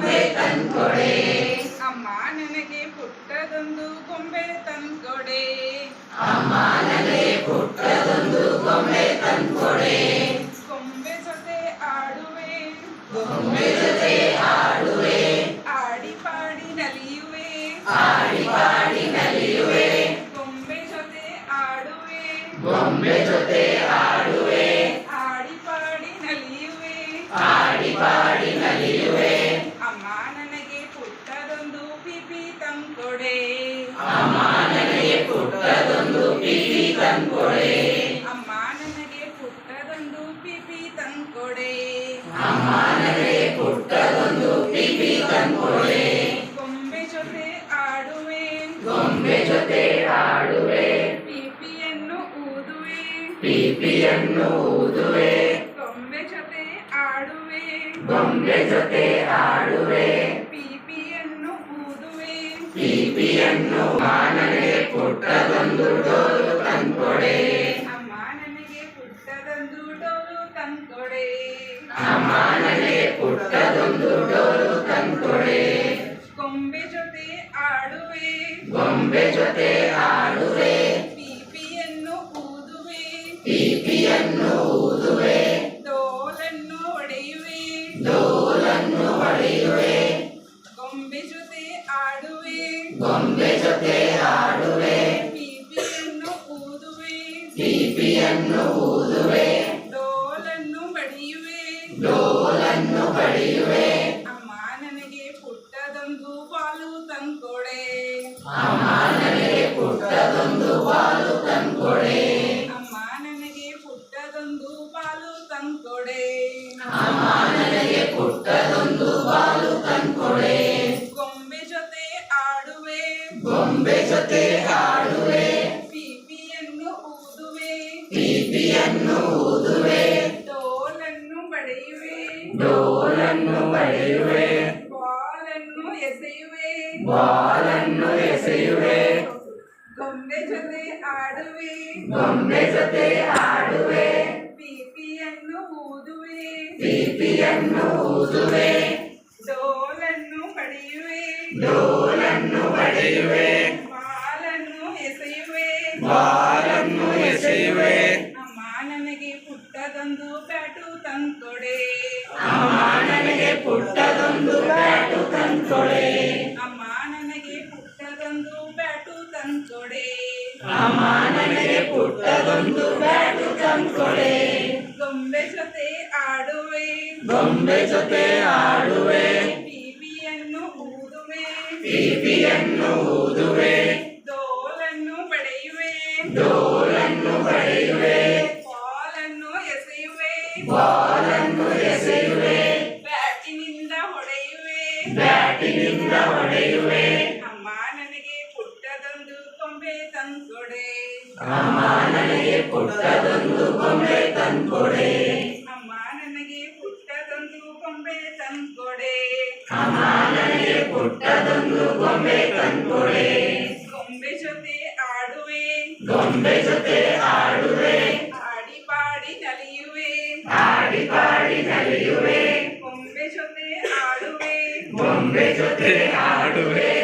ಗೊಂಬೆ ತಂದ್ಕೊಡೆ ಅಮ್ಮ ನನಗೆ ಪುಟ್ಟದೊಂದು ಗೊಂಬೆ ತಂದ್ಕೊಡೆ ಅಮ್ಮ ನನಗೆ ಪುಟ್ಟದೊಂದು ಗೊಂಬೆ ತಂದ್ಕೊಡೆ ಗೊಂಬೆ ಜೊತೆ ಆಡುವೆ. ಗೊಂಬೆ ಜೊತೆ ಆಡುವೆ. ಆಡಿ ಪಾಡಿ ನಲಿಯುವೆ. ಆಡಿ ಪಾಡಿ ನಲಿಯುವೆ. ಗೊಂಬೆ ಜೊತೆ ಆಡುವೆ. ಗೊಂಬೆ ಜೊತೆ ಪುಟ್ಟದೊಂದು ಪಿಪಿ ತಂದ್ಕೊಡೆ ಅಮ್ಮ ನನಗೆ ಪುಟ್ಟದೊಂದು ಪಿಪಿ ತಂದ್ಕೊಡೆ ಅಮ್ಮ ನನಗೆ ಪುಟ್ಟದೊಂದು ಪಿಪಿ ತಂದ್ಕೊಡೆ ಗೊಂಬೆ ಜೊತೆ ಆಡುವೆ. ಗೊಂಬೆ ಜೊತೆ ಆಡುವೆ. ಪಿಪಿಯನ್ನು ಊದುವೆ. ಪಿಪಿಯನ್ನು ಊದುವೆ. ಗೊಂಬೆ ಜೊತೆ ಆಡುವೆ. ಗೊಂಬೆ ಜೊತೆ ಆಡುವೆ. ಪಿಪಿಯನ್ನು ಊದುವೆ. ಪಿಪಿಯನ್ನು ನನಗೆ ಪುಟ್ಟದೊಂದು ಡೋಲು ತಂದ್ಕೊಡೆ ಅಮ್ಮ ನನಗೆ ಪುಟ್ಟದೊಂದು ಡೋಲು ತಂದ್ಕೊಡೆ ಅಮ್ಮ ನನಗೆ ಪುಟ್ಟದೊಂದು ಡೋಲು ತಂದ್ಕೊಡೆ ಗೊಂಬೆ ಜೊತೆ ಆಡುವೆ. ಗೊಂಬೆ ಜೊತೆ ಆಡುವೆ. ಪಿಪಿಯನ್ನು ಊದುವೆ. ಪಿಪಿಯನ್ನು ಊದುವೆ. ಡೋಲನ್ನು ಹೊಡೆಯುವೆ. ಡೋಲನ್ನು ಹೊಡೆಯುವೆ. ಗೊಂಬೆ ಜೊತೆ ಆಡುವೆ. ಗೊಂಬೆ ಪಿಪಿಯನ್ನು ಊದುವೆ. ಡೋಲನ್ನು ಬಡಿಯುವೆ ಡೋಲನ್ನು ಬಡಿಯುವೆ ಅಮ್ಮ ನನಗೆ ಪುಟ್ಟದೊಂದು ಬಾಲು ತಂದ್ಕೊಡೆ. ಅಮ್ಮ ನನಗೆ ಪುಟ್ಟದೊಂದು ಬಾಲು ತಂದ್ಕೊಡೆ. ಅಮ್ಮ ನನಗೆ ಪುಟ್ಟದೊಂದು ಬಾಲು ತಂದ್ಕೊಡೆ. ಅಮ್ಮ ನನಗೆ ಪುಟ್ಟದೊಂದು ಬಾಲು ತಂದ್ಕೊಡೆ. ಗೊಂಬೆ ಜೊತೆ ಆಡುವೆ. ಗೊಂಬೆ ಜೊತೆ ಆಡುವೆ. ಡೋಲನ್ನು ಹೊಡೆಯುವೆ ಬಾಲನ್ನು ಎಸೆಯುವೆ ಬಾಲನ್ನು ಎಸೆಯುವೆ ಗೊಂಬೆ ಜೊತೆ ಆಡುವೆ ಗೊಂಬೆ ಜೊತೆ ಆಡುವೆ ಪಿಪಿಯನ್ನು ಊದುವೆ ಪಿಪಿಯನ್ನು ಊದುವೆ ಡೋಲನ್ನು ಬಡಿಯುವೆ ಡೋಲನ್ನು ಹೊಡೆಯುವೆ ಬಾಲನ್ನು ಎಸೆಯುವೆ ಬಾಲನ್ನು ಪುಟ್ಟದೊಂದು ಬ್ಯಾಟು ತಂದ್ಕೊಡೆ. ಅಮ್ಮ ನನಗೆ ಪುಟ್ಟದೊಂದು ಬ್ಯಾಟು ತಂದ್ಕೊಡೆ. ಅಮ್ಮ ನನಗೆ ಪುಟ್ಟದೊಂದು ಬ್ಯಾಟು ತಂದ್ಕೊಡೆ. ಅಮ್ಮ ನನಗೆ ಪುಟ್ಟದೊಂದು ಬ್ಯಾಟು ತಂದ್ಕೊಡೆ. ಗೊಂಬೆ ಜೊತೆ ಆಡುವೆ. ಗೊಂಬೆ ಜೊತೆ ಆಡುವೆ. ಪಿಪಿಯನ್ನು ಊದುವೆ. ಪಿಪಿಯನ್ನು ಊದುವೆ. ಬಾಲನ್ನು ಎಸೆಯುವೆ. ಬ್ಯಾಟಿನಿಂದ ಹೊಡೆಯುವೆ. ಬ್ಯಾಟಿನಿಂದ ಹೊಡೆಯುವೆ. ಅಮ್ಮ ನನಗೆ ಪುಟ್ಟದೊಂದು ಕೊಂಬೆ ತಂದೊಡೆ ಅಮ್ಮ ನನಗೆ ಪುಟ್ಟದೊಂದು ಕೊಂಬೆ ತಂದೊಡೆ ಅಮ್ಮ ನನಗೆ ಪುಟ್ಟದೊಂದು ಗೊಂಬೆ ತಂದೊಡೆ ಅಮ್ಮ ನನಗೆ ಪುಟ್ಟದೊಂದು ಗೊಂಬೆ ತಂದ್ಕೊಡೆ. ಗೊಂಬೆ ಜೊತೆ ಆಡುವೆ. ಗೊಂಬೆ ಜೊತೆ ಆಡಿ ಪಾಡಿ ನಲಿಯುವೆ ಗೊಂಬೆ ಜೊತೆ ಆಡುವೆ. ಗೊಂಬೆ ಜೊತೆ ಆಡುವೆ.